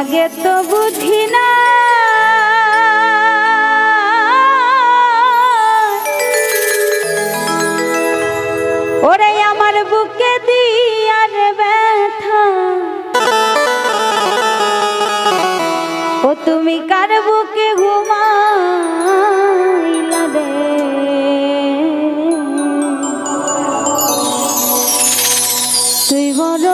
আগে তো বুঝি না। ওরে আমার বুকে দিয়ার ব্যথা। ও তুমি কার বুকে ঘুমাইলা রে? তুই বড়